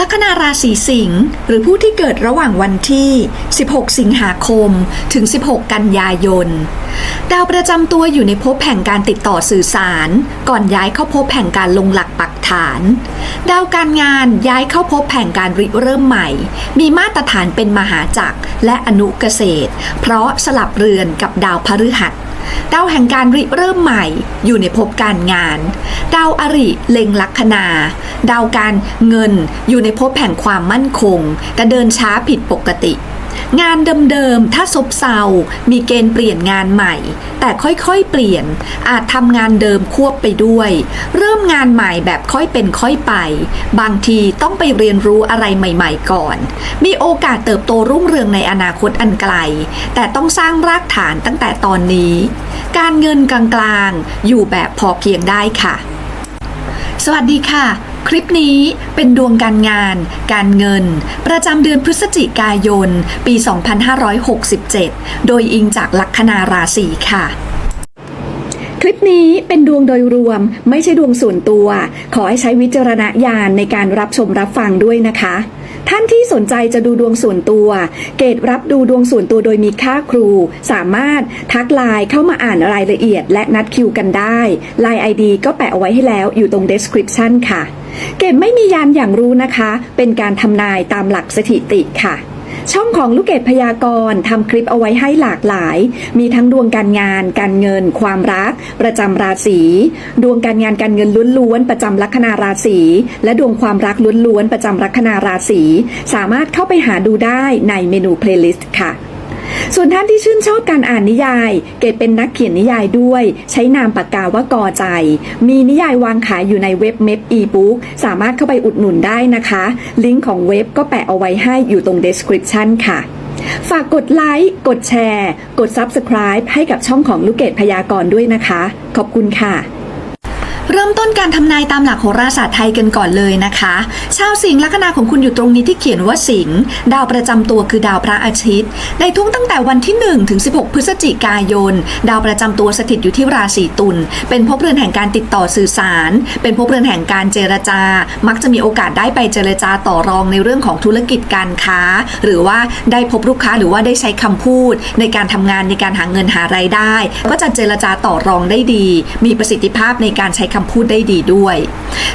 ลัคนาราศีสิงห์หรือผู้ที่เกิดระหว่างวันที่ 16 สิงหาคม ถึง 16 กันยายน ดาวประจำตัวอยู่ในภพแห่งการติดต่อสื่อสาร ก่อนย้ายเข้าภพแห่งการลงหลักปักฐาน ดาวการงานย้ายเข้าภพแห่งการริเริ่มใหม่ มีมาตรฐานเป็นมหาจักรและอนุเกษตร เพราะสลับเรือนกับดาวพฤหัส ดาวแห่งการริเริ่มใหม่อยู่ในภพการงาน ดาวอริเล็งลัคนา ดาวการเงินอยู่ในภพแห่งความมั่นคง แต่เดินช้าผิดปกติ งานเดิมๆ ถ้าซบเซา มีเกณฑ์เปลี่ยนงานใหม่ แต่ค่อยๆ เปลี่ยน อาจทำงานเดิมควบไปด้วย เริ่มงานใหม่แบบค่อยเป็นค่อยไป บางทีต้องไปเรียนรู้อะไรใหม่ๆก่อน มีโอกาสเติบโตรุ่งเรืองในอนาคตอันไกล แต่ต้องสร้างรากฐานตั้งแต่ตอนนี้ การเงินกลางๆ อยู่แบบพอเพียงได้ค่ะ สวัสดีค่ะ คลิปนี้เป็นดวงการงาน การเงิน ประจำเดือนพฤศจิกายน ปี 2567 โดยอิงจากลัคนาราศีค่ะคลิปนี้เป็นดวงโดยรวมไม่ใช่ดวงส่วนตัว ขอให้ใช้วิจารณญาณในการรับชมรับฟังด้วยนะคะ ท่านที่สนใจจะดูดวงส่วนตัว เกรดรับดูดวงส่วนตัวโดยมีค่าครู สามารถทักไลน์เข้ามาอ่านรายละเอียด และนัดคิวกันได้ไลน์ไอดีก็แปะเอาไว้ให้แล้วอยู่ตรง description ค่ะ เกรดไม่มียานอย่างรู้นะคะ เป็นการทำนายตามหลักสถิติค่ะ ช่องของลูกเกดพยากรณ์ทำคลิปเอาไว้ให้หลากหลาย มีทั้งดวงการงาน การเงิน ความรัก ประจำราศีดวงการงานการเงินล้วนๆประจำลัคนาราศีและดวงความรักล้วนๆประจำลัคนาราศีสามารถเข้าไปหาดูได้ในเมนูเพลย์ลิสต์ค่ะ ส่วนท่านที่ชื่นชอบการอ่านนิยาย เกดเป็นนักเขียนนิยายด้วย ใช้นามปากกาว่ากอใจ มีนิยายวางขายอยู่ในเว็บเม p อีบุ๊กสามารถเข้าไปอุดหนุนได้นะคะ ลิงก์ของเว็บก็แปะเอาไว้ให้อยู่ตรง description ค่ะฝากกดไลค์ กดแชร์ กด Subscribe ให้กับช่องของลูกเกดพยากรณ์ด้วยนะคะ ขอบคุณค่ะ เริ่มต้นการทำนายตามหลักโหราศาสตร์ไทยกันก่อนเลยนะคะ ชาวสิงห์ลัคนาของคุณอยู่ตรงนี้ที่เขียนว่าสิงห์ดาวประจำตัวคือดาวพระอาทิตย์ ในทุกตั้งแต่วันที่1ถึง16 พฤศจิกายน ดาวประจำตัวสถิตอยู่ที่ราศีตุลเป็นภพเรือนแห่งการติดต่อสื่อสาร เป็นภพเรือนแห่งการเจรจา มักจะมีโอกาสได้ไปเจรจาต่อรองในเรื่องของธุรกิจการค้า หรือว่าได้พบลูกค้าหรือว่าได้ใช้คำพูด ในการทำงานในการหาเงินหารายได้ ก็จะเจรจาต่อรองได้ดี มีประสิทธิภาพในการใช้คำพูดได้ดีด้วย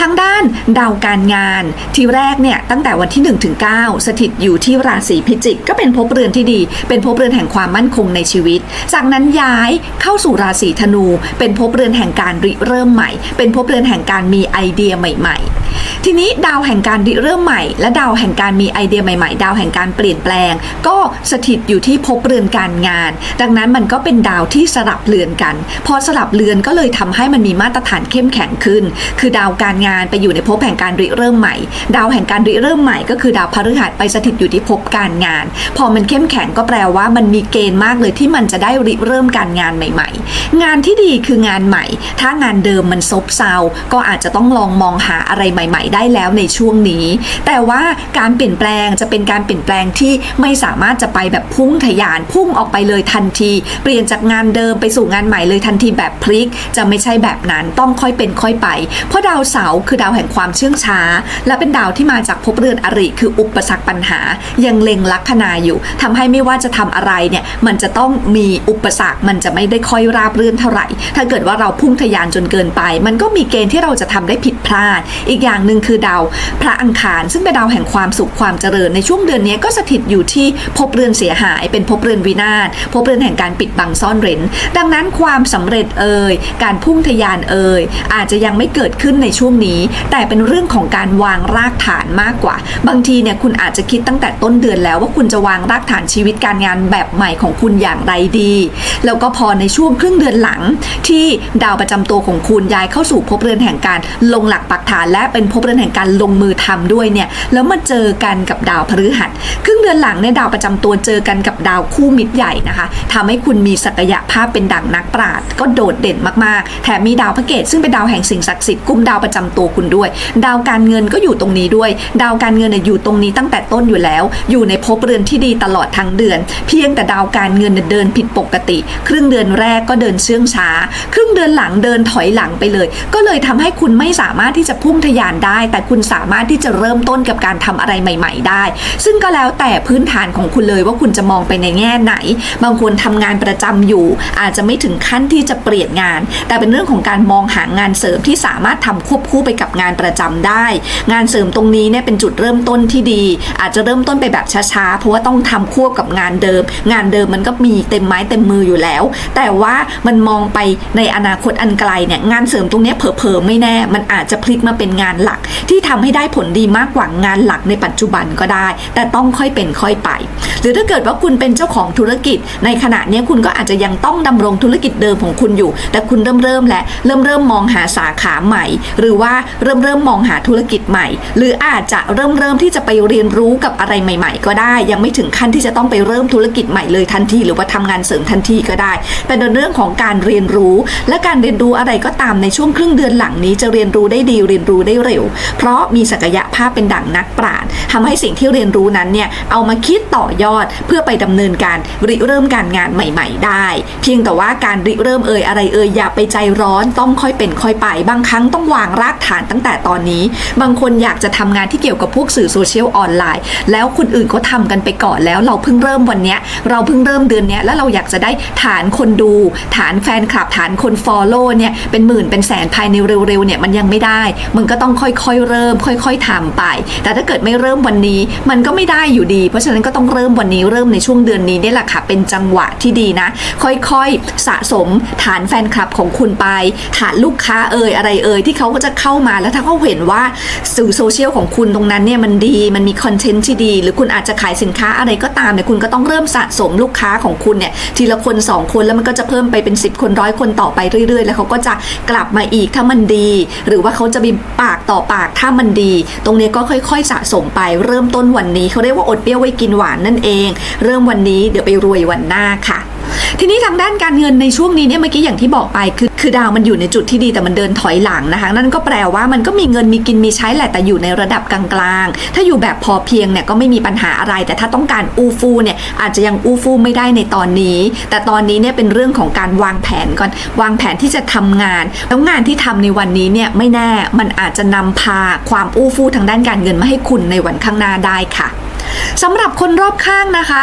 ทางด้านดาวการงานทีแรกเนี่ยตั้งแต่วันที่1ถึง9สถิตอยู่ที่ราศีพิจิก ก็เป็นภพเรือนที่ดี เป็นภพเรือนแห่งความมั่นคงในชีวิต จากนั้นย้ายเข้าสู่ราศีธนู เป็นภพเรือนแห่งการริเริ่มใหม่ เป็นภพเรือนแห่งการมีไอเดียใหม่ ๆ ทีนี้ดาวแห่งการริเริ่มใหม่ และดาวแห่งการมีไอเดียใหม่ๆ ดาวแห่งการเปลี่ยนแปลง ก็สถิตอยู่ที่ภพเรือนการงาน ดังนั้นมันก็เป็นดาวที่สลับเรือนกัน พอสลับเรือนก็เลยทำให้มันมีมาตรฐานเข้มมแข็งขึ้น คือดาวการงานไปอยู่ในภพแห่งการริเริ่มใหม่ ดาวแห่งการริเริ่มใหม่ก็คือดาวพฤหัสไปสถิตอยู่ที่ภพการงาน พอมันเข้มแข็งก็แปลว่ามันมีเกณฑ์มากเลยที่มันจะได้ริเริ่มการงานใหม่ ๆ งานที่ดีคืองานใหม่ ถ้างานเดิมมันซบเซา ก็อาจจะต้องลองมองหาอะไรใหม่ ๆ ได้แล้วในช่วงนี้ แต่ว่าการเปลี่ยนแปลงจะเป็นการเปลี่ยนแปลงที่ไม่สามารถจะไปแบบพุ่งทะยานพุ่งออกไปเลยทันที เปลี่ยนจากงานเดิมไปสู่งานใหม่เลยทันทีแบบพลิก จะไม่ใช่แบบนั้นต้องค่อยเป็นค่อยไป เพราะดาวเสาร์คือดาวแห่งความเชื่องช้า และเป็นดาวที่มาจากภพเรือนอริคืออุปสรรคปัญหา ยังเล็งลัคนาอยู่ทำให้ไม่ว่าจะทำอะไรเนี่ยมันจะต้องมีอุปสรรคมันจะไม่ได้ค่อยราบรื่นเท่าไหร่ ถ้าเกิดว่าเราพุ่งทะยานจนเกินไป มันก็มีเกณฑ์ที่เราจะทำได้ผิดพลาด อีกอย่างหนึ่งคือดาวพระอังคาร ซึ่งเป็นดาวแห่งความสุขความเจริญในช่วงเดือนนี้ก็สถิตอยู่ที่ภพเรือนเสียหายเป็นภพเรือนวินาศภพเรือนแห่งการปิดบังซ่อนเร้น ดังนั้นความสำเร็จเอ่ยการพุ่งทะยานเอ่ยอาจจะยังไม่เกิดขึ้นในช่วงนี้ แต่เป็นเรื่องของการวางรากฐานมากกว่า บางทีเนี่ยคุณอาจจะคิดตั้งแต่ต้นเดือนแล้วว่าคุณจะวางรากฐานชีวิตการงานแบบใหม่ของคุณอย่างไรดี แล้วก็พอในช่วงครึ่งเดือนหลัง ที่ดาวประจำตัวของคุณย้ายเข้าสู่ภพเรือนแห่งการลงหลักปักฐานและเป็นภพเรือนแห่งการลงมือทำด้วยเนี่ยแล้วมาเจอกันกับดาวพฤหัสครึ่งเดือนหลังเนี่ยดาวประจำตัวเจอกันกับดาวคู่มิตรใหญ่นะคะทำให้คุณมีศักยภาพเป็นดั่งนักปราชญ์ก็โดดเด่นมากๆ แถมมีดาวพระเกตซึ่งเป็นดาวแห่งสิ่งศักดิ์สิทธิ์กุมดาวประจำตัวคุณด้วย ดาวการเงินก็อยู่ตรงนี้ด้วย ดาวการเงินเนี่ยอยู่ตรงนี้ตั้งแต่ต้นอยู่แล้ว อยู่ในภพเรือนที่ดีตลอดทั้งเดือน เพียงแต่ดาวการเงินเนี่ยเดินผิดปกติ ครึ่งเดือนแรกก็เดินเชื่องช้า ครึ่งเดือนหลังเดินถอยหลังไปเลย ก็เลยทำให้คุณไม่สามารถที่จะพุ่งทะยานได้ แต่คุณสามารถที่จะเริ่มต้นกับการทำอะไรใหม่ ๆ ได้ ซึ่งก็แล้วแต่พื้นฐานของคุณเลยว่าคุณจะมองไปในแง่ไหน บางคนทำงานประจำอยู่ อาจจะไม่ถึงขั้นที่จะเปลี่ยนงาน แต่เป็นเรื่องของการมองหางานเสริมที่สามารถทำควบคู่ไปกับงานประจำได้ งานเสริมตรงนี้เนี่ยเป็นจุดเริ่มต้นที่ดี อาจจะเริ่มต้นไปแบบช้าๆเพราะว่าต้องทำควบกับงานเดิม งานเดิมมันก็มีเต็มไม้เต็มมืออยู่แล้ว แต่ว่ามันมองไปในอนาคตอันไกลเนี่ยงานเสริมตรงนี้เผลอๆไม่แน่ มันอาจจะพลิกมาเป็นงานหลัก ที่ทำให้ได้ผลดีมากกว่างานหลักในปัจจุบันก็ได้ แต่ต้องค่อยเป็นค่อยไป หรือถ้าเกิดว่าคุณเป็นเจ้าของธุรกิจ ในขณะนี้คุณก็อาจจะยังต้องดำรงธุรกิจเดิมของคุณอยู่ แต่คุณเริ่มเริ่มและเริ่มเริ่มมององหาสาขาใหม่ หรือว่าเริ่มเริ่มมองหาธุรกิจใหม่ หรืออาจจะเริ่มเริ่มที่จะไปเรียนรู้กับอะไรใหม่ ๆ ก็ได้ ยังไม่ถึงขั้นที่จะต้องไปเริ่มธุรกิจใหม่เลยทันที หรือว่าทำงานเสริมทันทีก็ได้เป็นเรื่องของการเรียนรู้ และการเรียนรู้อะไรก็ตามในช่วงครึ่งเดือนหลังนี้จะเรียนรู้ได้ดีเรียนรู้ได้เร็ว เพราะมีศักยภาพเป็นดั่งนักปราชญ์ทำให้สิ่งที่เรียนรู้นั้นเนี่ยเอามาคิดต่อยอดเพื่อไปดำเนินการริเริ่มการงานใหม่ ๆ ได้ เพียงแต่ว่าการริเริ่มเอ่ยอะไรเอ่ยอย่าไปใจร้อนต้องค่อยเป็นค่อยไป บางครั้งต้องวางรากฐานตั้งแต่ตอนนี้ บางคนอยากจะทำงานที่เกี่ยวกับพวกสื่อโซเชียลออนไลน์ แล้วคนอื่นเขาทำกันไปก่อนแล้วเราเพิ่งเริ่มวันเนี้ยเราเพิ่งเริ่มเดือนเนี้ยแล้วเราอยากจะได้ฐานคนดู ฐานแฟนคลับ ฐานคนฟอลโล่เนี่ยเป็นหมื่นเป็นแสนภายในเร็วๆเนี่ยมันยังไม่ได้ มันก็ต้องค่อยๆเริ่ม ค่อย ๆทำไป แต่ถ้าเกิดไม่เริ่มวันนี้มันก็ไม่ได้อยู่ดี เพราะฉะนั้นก็ต้องเริ่มวันนี้เริ่มในช่วงเดือนนี้นี่แหละค่ะเป็นจังหวะที่ดีนะ ค่อยๆสะสมฐานแฟนคลับของคุณไป ฐานลูกค้าเอ่ยอะไรเอ่ยที่เขาก็จะเข้ามาแล้วถ้าเขาเห็นว่าสื่อโซเชียลของคุณตรงนั้นเนี่ยมันดีมันมีคอนเทนต์ที่ดี หรือคุณอาจจะขายสินค้าอะไรก็ตามเนี่ยคุณก็ต้องเริ่มสะสมลูกค้าของคุณเนี่ยทีละคนสองคนแล้วมันก็จะเพิ่มไปเป็น 10 คนร้อยคนต่อไปเรื่อยๆ แล้วเขาก็จะกลับมาอีกถ้ามันดี หรือว่าเขาจะมีปากต่อปากถ้ามันดี ตรงนี้ก็ค่อยๆสะสมไปเริ่มต้นวันนี้เขาเรียกว่าอดเปรี้ยวไว้กินหวานนั่นเอง เริ่มวันนี้เดี๋ยวไปรวยวันหน้าค่ะ ทีนี้ทางด้านการเงินในช่วงนี้เนี่ยเมื่อกี้อย่างที่บอกไปคือคือดาวมันอยู่ในจุดที่ดีแต่มันเดินถอยหลังนะคะ นั่นก็แปลว่ามันก็มีเงินมีกินมีใช้แหละแต่อยู่ในระดับกลางๆ ถ้าอยู่แบบพอเพียงเนี่ยก็ไม่มีปัญหาอะไร แต่ถ้าต้องการอู้ฟู่เนี่ยอาจจะยังอู้ฟู่ไม่ได้ในตอนนี้ แต่ตอนนี้เนี่ยเป็นเรื่องของการวางแผนก่อน วางแผนที่จะทำงาน แล้วงานที่ทำในวันนี้เนี่ยไม่แน่มันอาจจะนำพาความอู้ฟู่ทางด้านการเงินมาให้คุณในวันข้างหน้าได้ค่ะสำหรับคนรอบข้างนะคะ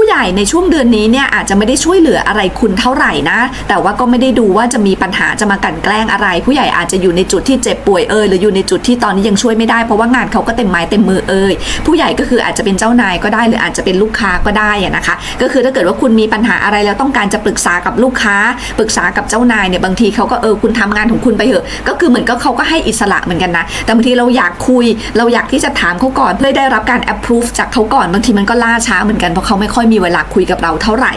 ผู้ใหญ่ในช่วงเดือนนี้เนี่ยอาจจะไม่ได้ช่วยเหลืออะไรคุณเท่าไหร่นะ แต่ว่าก็ไม่ได้ดูว่าจะมีปัญหาจะมากันแกล้งอะไร ผู้ใหญ่อาจจะอยู่ในจุดที่เจ็บป่วยเอ่ยหรืออยู่ในจุดที่ตอนนี้ยังช่วยไม่ได้เพราะว่างานเขาก็เต็มไม้เต็มมือเอ่ยผู้ใหญ่ก็คืออาจจะเป็นเจ้านายก็ได้หรืออาจจะเป็นลูกค้าก็ได้นะคะ ก็คือถ้าเกิดว่าคุณมีปัญหาอะไรแล้วต้องการจะปรึกษากับลูกค้า ปรึกษากับเจ้านายเนี่ยบางทีเขาก็เออคุณทำงานของคุณไปเถอะ ก็คือเหมือนก็เขาก็ให้อิสระเหมือนกันนะแต่บางทีเราอยากคุย เราอยากที่จะถามเขาก่อนเพื่อได้รับการ approve จากเขาก่อนบางทีมันก็ล่าช้าเหมือนกันเพราะเขาไม่ค่อยมีเวลาคุยกับเราเท่าไหร่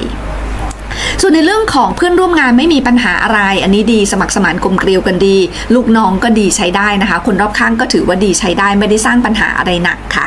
ส่วนในเรื่องของเพื่อนร่วมงานไม่มีปัญหาอะไร อันนี้ดีสมัครสมานกลมเกลียวกันดี ลูกน้องก็ดีใช้ได้นะคะ คนรอบข้างก็ถือว่าดีใช้ได้ไม่ได้สร้างปัญหาอะไรหนักค่ะ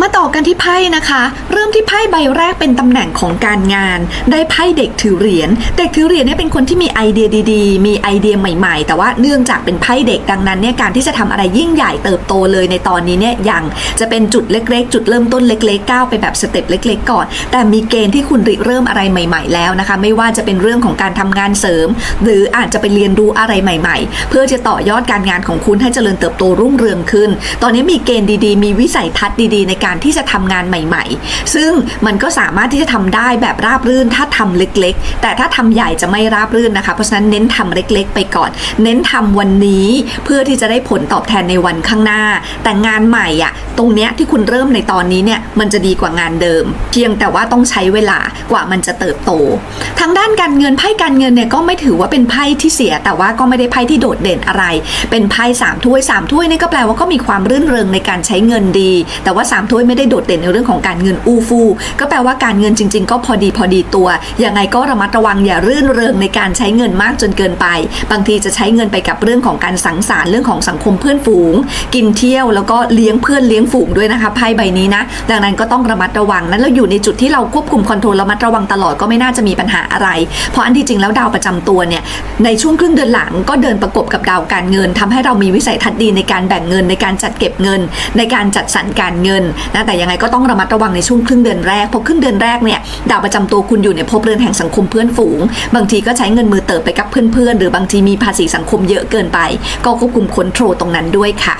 มาต่อกันที่ไพ่นะคะ เริ่มที่ไพ่ใบแรกเป็นตำแหน่งของการงาน ได้ไพ่เด็กถือเหรียญเด็กถือเหรียญเนี่ยเป็นคนที่มีไอเดียดีๆ มีไอเดียใหม่ๆ แต่ว่าเนื่องจากเป็นไพ่เด็กดังนั้นเนี่ยการที่จะทำอะไรยิ่งใหญ่เติบโตเลยในตอนนี้เนี่ยยังจะเป็นจุดเล็กๆ จุดเริ่มต้นเล็กๆก้าวไปแบบสเต็ปเล็ก ๆ ก่อน แต่มีเกณฑ์ที่คุณริเริ่มอะไรใหม่ ๆ แล้วนะคะ ไม่ว่าจะเป็นเรื่องของการทำงานเสริม หรืออาจจะไปเรียนรู้อะไรใหม่ ๆ เพื่อจะต่อยอดการงานของคุณให้เจริญเติบโตรุ่งเรืองขึ้น ตอนนี้มีเกณฑ์ดีๆ มีวิสัยทัศน์ดีๆในการที่จะทำงานใหม่ ๆ ซึ่งมันก็สามารถที่จะทำได้แบบราบรื่นถ้าทำเล็กๆ แต่ถ้าทำใหญ่จะไม่ราบรื่นนะคะ เพราะฉะนั้นเน้นทำเล็กๆ ไปก่อน เน้นทำวันนี้เพื่อที่จะได้ผลตอบแทนในวันข้างหน้า แต่งานใหม่อะตรงเนี้ยที่คุณเริ่มในตอนนี้เนี่ยมันจะดีกว่างานเดิม เพียงแต่ว่าต้องใช้เวลากว่ามันจะเติบโต ทางด้านการเงินไพ่การเงินเนี่ยก็ไม่ถือว่าเป็นไพ่ที่เสีย แต่ว่าก็ไม่ได้ไพ่ที่โดดเด่นอะไร เป็นไพ่สามถ้วยสามถ้วยนี่ก็แปลว่าก็มีความรื่นเริงในการใช้เงินดี แต่ว่าสามถ้วยถ้วยไม่ได้โดดเด่นในเรื่องของการเงินอู้ฟู่ก็แปลว่าการเงินจริง ๆ ก็พอดีพอดีตัวยังไงก็ระมัดระวังอย่ารื่นเริงในการใช้เงินมากจนเกินไป บางทีจะใช้เงินไปกับเรื่องของการสังสรรค์เรื่องของสังคมเพื่อนฝูง กินเที่ยวแล้วก็เลี้ยงเพื่อนเลี้ยงฝูงด้วยนะคะไพ่ใบนี้นะ ดังนั้นก็ต้องระมัดระวังนั้นเราอยู่ในจุดที่เราควบคุมคอนโทรลระมัดระวังตลอดก็ไม่น่าจะมีปัญหาอะไร เพราะอันที่จริงแล้วดาวประจำตัวเนี่ยในช่วงครึ่งเดือนหลังก็เดินประกบกับดาวการเงินทำให้เรามีวิสัยทัศน์ดีในการแบ่งเงินในการจัดเก็บเงิน ในการจัดสรรการเงินนะแต่ยังไงก็ต้องระมัดระวังในช่วงครึ่งเดือนแรกเพราะครึ่งเดือนแรกเนี่ยดาวประจำตัวคุณอยู่ในภพเรือนแห่งสังคมเพื่อนฝูง บางทีก็ใช้เงินมือเติบไปกับเพื่อนๆหรือบางทีมีภาษีสังคมเยอะเกินไป ก็ควบคุมคอนโทรลตรงนั้นด้วยค่ะ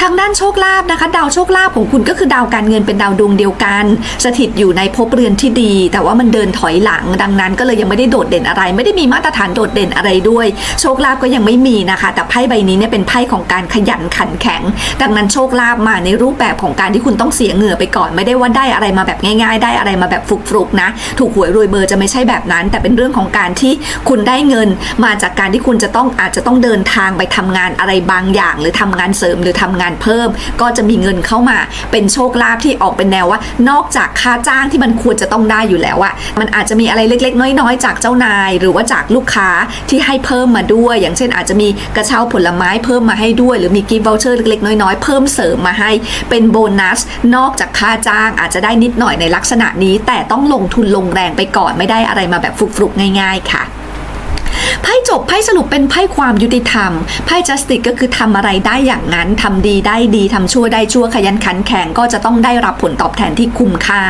ทางด้านโชคลาภนะคะ ดาวโชคลาภของคุณก็คือดาวการเงินเป็นดาวดวงเดียวกัน สถิตอยู่ในภพเรือนที่ดี แต่ว่ามันเดินถอยหลัง ดังนั้นก็เลยยังไม่ได้โดดเด่นอะไร ไม่ได้มีมาตรฐานโดดเด่นอะไรด้วย โชคลาภก็ยังไม่มีนะคะ แต่ไพ่ใบนี้เนี่ยเป็นไพ่ของการขยันขันแข็ง ดังนั้นโชคลาภมาในรูปแบบของการที่คุณต้องเสียเหงื่อไปก่อน ไม่ได้ว่าได้อะไรมาแบบง่าย ๆ ได้อะไรมาแบบฟุกๆนะ ถูกหวยรวยเบอร์จะไม่ใช่แบบนั้น แต่เป็นเรื่องของการที่คุณได้เงิน มาจากการที่คุณจะต้องอาจจะต้องเดินทางไปทำงานอะไรบางอย่าง หรือทำงานเสริมหรือทำงานเพิ่ม ก็จะมีเงินเข้ามา เป็นโชคลาภที่ออกเป็นแนวว่า นอกจากค่าจ้างที่มันควรจะต้องได้อยู่แล้วอะมันอาจจะมีอะไรเล็ก ๆ น้อยๆ จากเจ้านาย หรือว่าจากลูกค้าที่ให้เพิ่มมาด้วย อย่างเช่น อาจจะมีกระเช้าผลไม้เพิ่มมาให้ด้วย หรือมีกิฟต์วอลเชอร์เล็กๆ น้อยๆ เพิ่มเสริมมาให้ เป็นโบนัส นอกจากค่าจ้างอาจจะได้นิดหน่อยในลักษณะนี้ แต่ต้องลงทุนลงแรงไปก่อนไม่ได้อะไรมาแบบฟุกๆง่าย ๆค่ะ ไพ่จบไพ่สรุปเป็นไพ่ความยุติธรรมไพ่จัสติกก็คือทำอะไรได้อย่างนั้นทำดีได้ดีทำชั่วได้ชั่วขยันขันแข็งก็จะต้องได้รับผลตอบแทนที่คุ้มค่า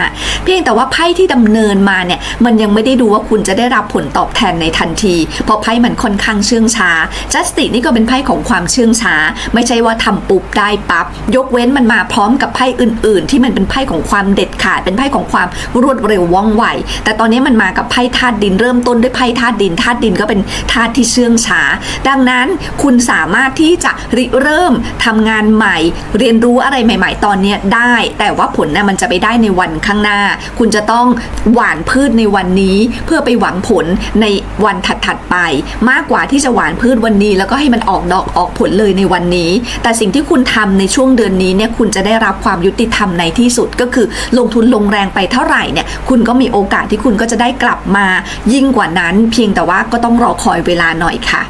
เพียงแต่ว่าไพ่ที่ดำเนินมาเนี่ยมันยังไม่ได้ดูว่าคุณจะได้รับผลตอบแทนในทันที เพราะไพ่มันค่อนข้างเชื่องช้าจัสติกนี่ก็เป็นไพ่ของความเชื่องช้า ไม่ใช่ว่าทำปุ๊บได้ปับ๊บยกเว้นมันมาพร้อมกับไพ่อื่น ๆ ที่มันเป็นไพ่ของความเด็ดขาดเป็นไพ่ของความรวดเร็วว่องไวแต่ตอนนี้มันมากับไพ่ธาตุดินเริ่มต้นด้วยไพ่ธาตุดินธาตุดินก็เป็นธาตุที่เชื่องช้า ดังนั้นคุณสามารถที่จะริเริ่มทำงานใหม่ เรียนรู้อะไรใหม่ ๆ ตอนนี้ได้ แต่ว่าผลนะ่ะมันจะไปได้ในวันข้างหน้า คุณจะต้องหว่านพืชในวันนี้ เพื่อไปหวังผลในวันถัดๆไป มากกว่าที่จะหว่านพืชวันนี้ แล้วก็ให้มันออกดอกออกผลเลยในวันนี้ แต่สิ่งที่คุณทำในช่วงเดือนนี้เนี่ยคุณจะได้รับความยุติธรรมในที่สุดก็คือลงทุนลงแรงไปเท่าไหร่เนี่ยคุณก็มีโอกาสที่คุณก็จะได้กลับมายิ่งกว่านั้น เพียงแต่ว่าก็ต้องรอคอยเวลาหน่อยค่ะ